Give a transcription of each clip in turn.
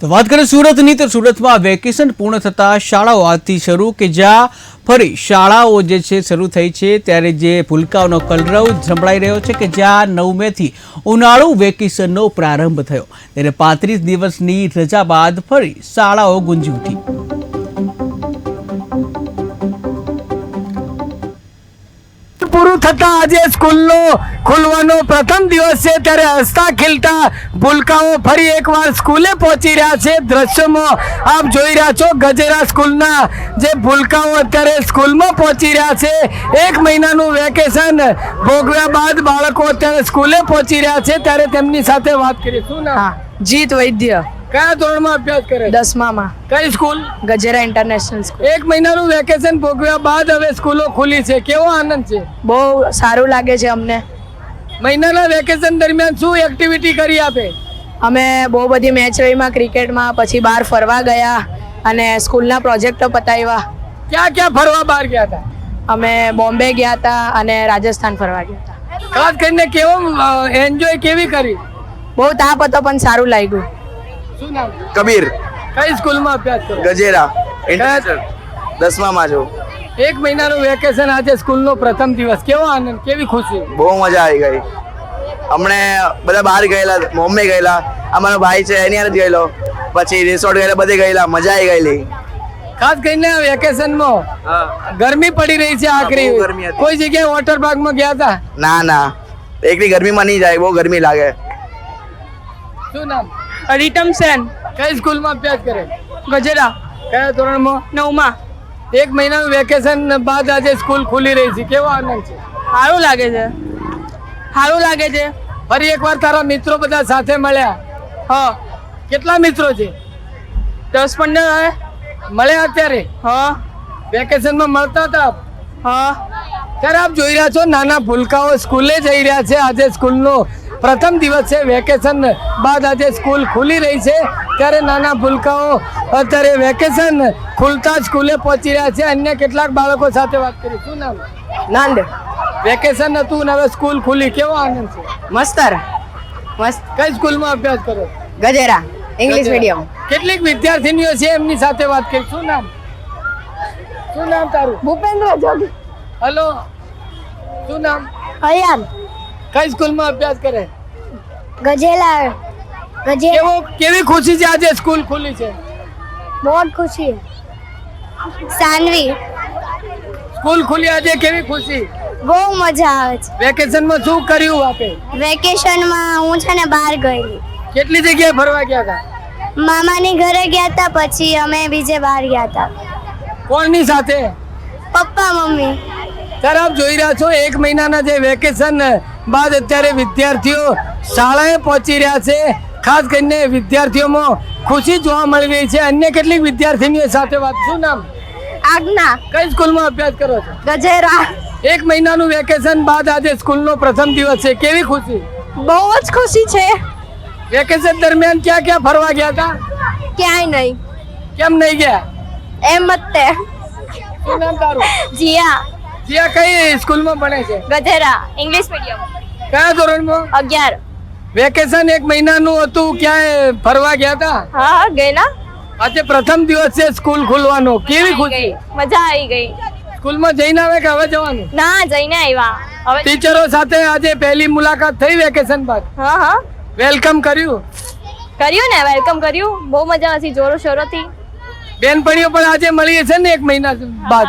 તો વાત કરીએ સુરતની, તો સુરતમાં વેકેશન પૂર્ણ થતાં શાળાઓ આજથી શરૂ કે જ્યાં ફરી શાળાઓ જે છે શરૂ થઈ છે, ત્યારે જે ભૂલકાઓનો કલરવ સંભળાઈ રહ્યો છે કે જ્યાં નવ મેથી ઉનાળુ વેકેશનનો પ્રારંભ થયો. ત્યારે પાંત્રીસ દિવસની રજા બાદ ફરી શાળાઓ ગુંજી ઉઠી. પૂરું થતા આજે સ્કૂલનો ખુલવાનો પ્રથમ દિવસ છે ત્યારે હસતા ખીલતા ભૂલકાઓ ફરી એકવાર સ્કૂલે પહોંચી રહ્યા છે. દ્રશ્યમાં આપ જોઈ રહ્યા છો ગજેરા સ્કૂલના જે ભૂલકાઓ અત્યારે સ્કૂલમાં પહોંચી રહ્યા છે. એક મહિનાનું વેકેશન ભોગવ્યા બાદ બાળકો અત્યારે સ્કૂલે પહોંચી રહ્યા છે. ત્યારે તેમની સાથે વાત કરીએ. શું નામ? જીત વૈદ્ય. કયા ધોરણમાં અભ્યાસ કરે? દસમામાં. કઈ સ્કૂલ? Gajera international school. એક મહિનાનું વેકેશન ભોગવ્યા બાદ હવે સ્કૂલો ખુલી છે. કેવો આનંદ છે? બહુ સારું લાગે છે અમને. મહિનાના વેકેશન દરમિયાન શું એક્ટિવિટી કરી આપે? અમે બહુ બધી મેચ રહીમાં ક્રિકેટમાં પછી બહાર ફરવા ગયા અને સ્કૂલના પ્રોજેક્ટો પતાવ્યા. ક્યાં ક્યાં ફરવા બહાર ગયા હતા? અમે બોમ્બે ગયા હતા અને રાજસ્થાન ફરવા ગયા હતા. ખાસ કરીને કેવો એન્જોય કેવી કરી? બહુ તાપ હતો પણ સારું લાગ્યું. શું નામ? કબીર. કઈ સ્કૂલમાં અભ્યાસ કરો? ગજેરા ઇન્ટરનેશનલ દસમામાં છું. એક મહિનાનું વેકેશન આજે સ્કૂલનો પ્રથમ દિવસ. કેવો આનંદ કેવી ખુશી? બહુ મજા આવી ગઈ. અમને બધા બહાર ગયેલા બોમ્બે ગયેલા અમારો ભાઈ છે એની હારે જ ગયેલો. પછી રિસોર્ટ ગયેલા બધે ગયેલા મજા આવી ગયેલી. ખાસ કરીને આ વેકેશનમાં ગરમી પડી રહી છે આખરી. કોઈ જગ્યાએ વોટર પાર્કમાં ગયા હતા ના ના. એકલી ગરમીમાં નહીં જાય બહુ ગરમી લાગે. શું નામ? રીટમ સેન કઈ સ્કૂલમાં અભ્યાસ કરે? ગજેરા કયા ધોરણમાં? નવમાં. એક મહિનાનું વેકેશન બાદ આજે સ્કૂલ ખુલી રહી છે. કેવો આનંદ છે? સારું લાગે છે. સારું લાગે છે. ફરી એકવાર તારા મિત્રો બધા સાથે મળ્યા? હા. કેટલા મિત્રો છે? દસ પંદર મળ્યા અત્યારે? હા. વેકેશનમાં મળતા હતા હા. ત્યારે આપ જોઈ રહ્યા છો નાના ભૂલકાઓ સ્કૂલે જઈ રહ્યા છે. આજે સ્કૂલનો પ્રથમ દિવસ છે વેકેશન બાદ આજે સ્કૂલ ખુલી રહી છે. ત્યારે નાના ભૂલકાઓ અત્યારે વેકેશન ખુલતા જ સ્કૂલે પહોંચી રહ્યા છે. અન્ય કેટલાક બાળકો સાથે વાત કરી શું નામ? નાંદ. વેકેશન હતું ને હવે સ્કૂલ ખુલી. કેવો આનંદ છે? મસ્તર મસ્ત. કઈ સ્કૂલમાં અભ્યાસ કરો? ગજેરા. ઇંગ્લિશ મીડિયમ કેટલીક વિદ્યાર્થીનીઓ છે એમની સાથે વાત કરી શું નામ? શું નામ તારું? ભૂપેન્દ્ર જોગી. હલો શું નામ? અયાન કઈ સ્કૂલમાં અભ્યાસ કરે? ગજેલા ગજેલા કેવી ખુશી છે આજે સ્કૂલ ખુલી છે? બહુ ખુશી. સાનવી. સ્કૂલ ખુલી આજે કેવી ખુશી? બહુ મજા આવે છે. વેકેશનમાં શું કર્યું આપે? વેકેશનમાં હું છે ને બહાર ગયેલી. કેટલી જગ્યાએ ફરવા ગયા હતા? મામાની ઘરે ગયા હતા પછી અમે બીજે બહાર ગયા હતા. કોણની સાથે? પપ્પા મમ્મી. ત્યારે આપ જોઈ રહ્યા છો એક મહિનાના જે વેકેશન બાદ અત્યારે વિદ્યાર્થીઓ શાળાએ પહોંચી રહ્યા છે. ખાસ કરીને વિદ્યાર્થીઓમાં ખુશી જોવા મળી રહી છે. અન્ય કેટલીક વિદ્યાર્થીનીઓ સાથે વાત. શું નામ? આજ્ઞા. કઈ સ્કૂલમાં અભ્યાસ કરો છો? ગજેરા. એક મહિનાનું વેકેશન બાદ આજે સ્કૂલનો પ્રથમ દિવસ છે. કેવી ખુશી? બહુ જ ખુશી છે. વેકેશન દરમિયાન ક્યાં ક્યાં ફરવા ગયા હતા? ક્યાંય નહીં. કેમ નહીં ગયા? એમ જ તે. શું નામ તારું? જીયા. જીયા કઈ સ્કૂલમાં ભણે છે? ગધેરા ઇંગ્લિશ મીડિયમ કયા ધોરણમાં? અગિયાર. વેકેશન એક મહિનાનું હતું ક્યાંય ફરવા ગયા હતા હા ગયેલા. આજે પ્રથમ દિવસ છે સ્કૂલ ખુલવાનો. કેવી ખુશી? મજા આવી ગઈ. સ્કૂલમાં જઈને આવે કે હવે જવાનું? ના જઈને આવ્યા. હવે ટીચરો સાથે આજે પહેલી મુલાકાત થઈ વેકેશન બાદ. હા હા. વેલકમ કર્યું. કર્યું ને વેલકમ કર્યું. બહુ મજા હતી જોરો શોરોથી. બેનપણીઓ પણ આજે મળી છે ને એક મહિના બાદ?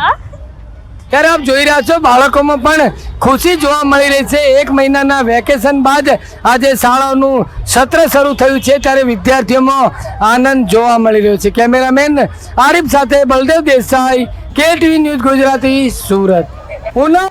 ત્યારે આપ જોઈ રહ્યા છો, બાળકોમાં પણ ખુશી જોવા મળી રહી છે. એક મહિનાના વેકેશન બાદ આજે શાળાનું સત્ર શરૂ થયું છે, ત્યારે વિદ્યાર્થીઓમાં આનંદ જોવા મળી રહ્યો છે. કેમેરામેન આરિફ સાથે બલદેવ દેસાઈ કે ટીવી ન્યૂઝ ગુજરાતી, સુરત. પુનઃ